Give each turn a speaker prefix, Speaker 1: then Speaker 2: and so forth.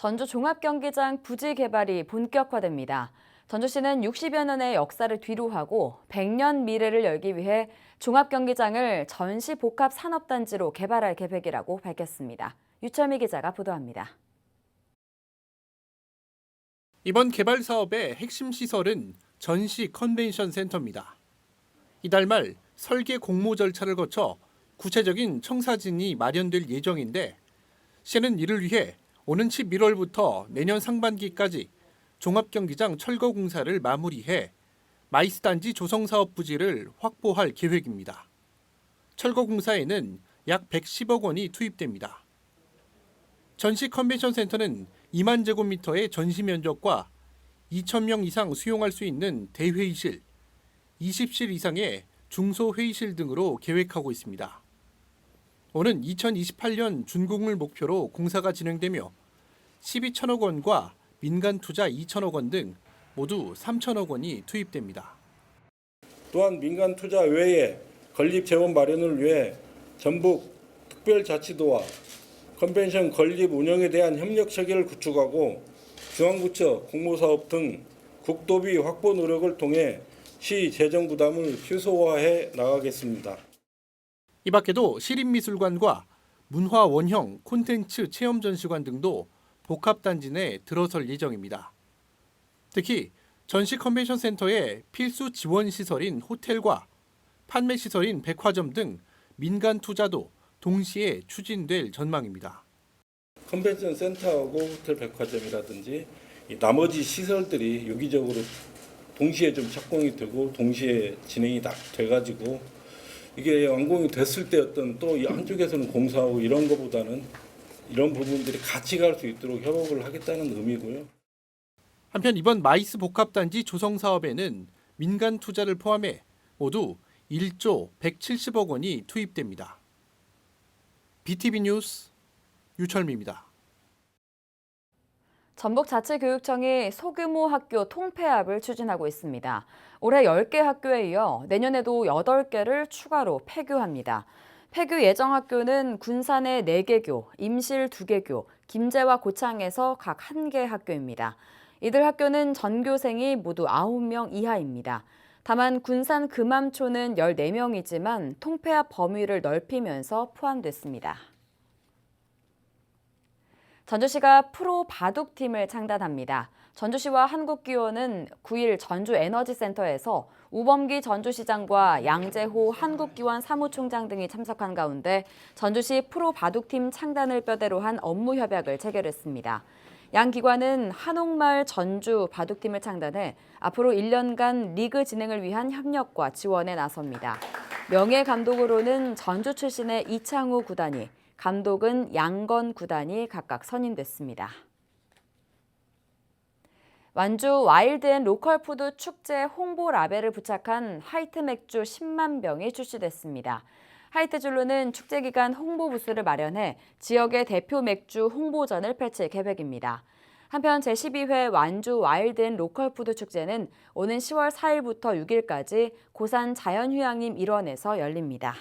Speaker 1: 전주 종합경기장 부지 개발이 본격화됩니다. 전주시는 60여 년의 역사를 뒤로하고 100년 미래를 열기 위해 종합경기장을 전시 복합 산업단지로 개발할 계획이라고 밝혔습니다. 유철미 기자가 보도합니다.
Speaker 2: 이번 개발 사업의 핵심 시설은 전시 컨벤션 센터입니다. 이달 말 설계 공모 절차를 거쳐 구체적인 청사진이 마련될 예정인데 시는 이를 위해 오는 11월부터 내년 상반기까지 종합경기장 철거 공사를 마무리해 마이스 단지 조성 사업 부지를 확보할 계획입니다. 철거 공사에는 약 110억 원이 투입됩니다. 전시 컨벤션 센터는 2만 제곱미터의 전시 면적과 2,000명 이상 수용할 수 있는 대회의실, 20실 이상의 중소회의실 등으로 계획하고 있습니다. 오는 2028년 준공을 목표로 공사가 진행되며 12천억 원과 민간 투자 2천억 원 등 모두 3천억 원이 투입됩니다.
Speaker 3: 또한 민간 투자 외에 건립 재원 마련을 위해 전북 특별자치도와 컨벤션 건립 운영에 대한 협력 체계를 구축하고 중앙부처 공모사업 등 국도비 확보 노력을 통해 시 재정 부담을 최소화해 나가겠습니다.
Speaker 2: 이 밖에도 시립미술관과 문화 원형 콘텐츠 체험 전시관 등도 복합단지 내 들어설 예정입니다. 특히 전시 컨벤션 센터의 필수 지원 시설인 호텔과 판매 시설인 백화점 등 민간 투자도 동시에 추진될 전망입니다.
Speaker 3: 컨벤션 센터하고 호텔 백화점이라든지 이 나머지 시설들이 유기적으로 동시에 좀 착공이 되고 동시에 진행이 다 돼가지고 이게 완공이 됐을 때 어떤 또이 한쪽에서는 공사하고 이런 것보다는 이런 부분들이 같이 갈 수 있도록 협업을 하겠다는 의미고요.
Speaker 2: 한편 이번 마이스 복합단지 조성 사업에는 민간 투자를 포함해 모두 1조 170억 원이 투입됩니다. BTV 뉴스 유철미입니다.
Speaker 1: 전북자치교육청이 소규모 학교 통폐합을 추진하고 있습니다. 올해 10개 학교에 이어 내년에도 8개를 추가로 폐교합니다. 폐교 예정 학교는 군산의 4개교, 임실 2개교, 김제와 고창에서 각 1개 학교입니다. 이들 학교는 전교생이 모두 9명 이하입니다. 다만 군산 금암초는 14명이지만 통폐합 범위를 넓히면서 포함됐습니다. 전주시가 프로 바둑팀을 창단합니다. 전주시와 한국기원은 9일 전주에너지센터에서 우범기 전주시장과 양재호 한국기원 사무총장 등이 참석한 가운데 전주시 프로 바둑팀 창단을 뼈대로 한 업무 협약을 체결했습니다. 양 기관은 한옥마을 전주 바둑팀을 창단해 앞으로 1년간 리그 진행을 위한 협력과 지원에 나섭니다. 명예 감독으로는 전주 출신의 이창우 구단이, 감독은 양건 구단이 각각 선임됐습니다. 완주 와일드앤 로컬푸드 축제 홍보 라벨을 부착한 하이트 맥주 10만 병이 출시됐습니다. 하이트줄로는 축제 기간 홍보 부스를 마련해 지역의 대표 맥주 홍보전을 펼칠 계획입니다. 한편 제12회 완주 와일드앤 로컬푸드 축제는 오는 10월 4일부터 6일까지 고산 자연휴양림 일원에서 열립니다.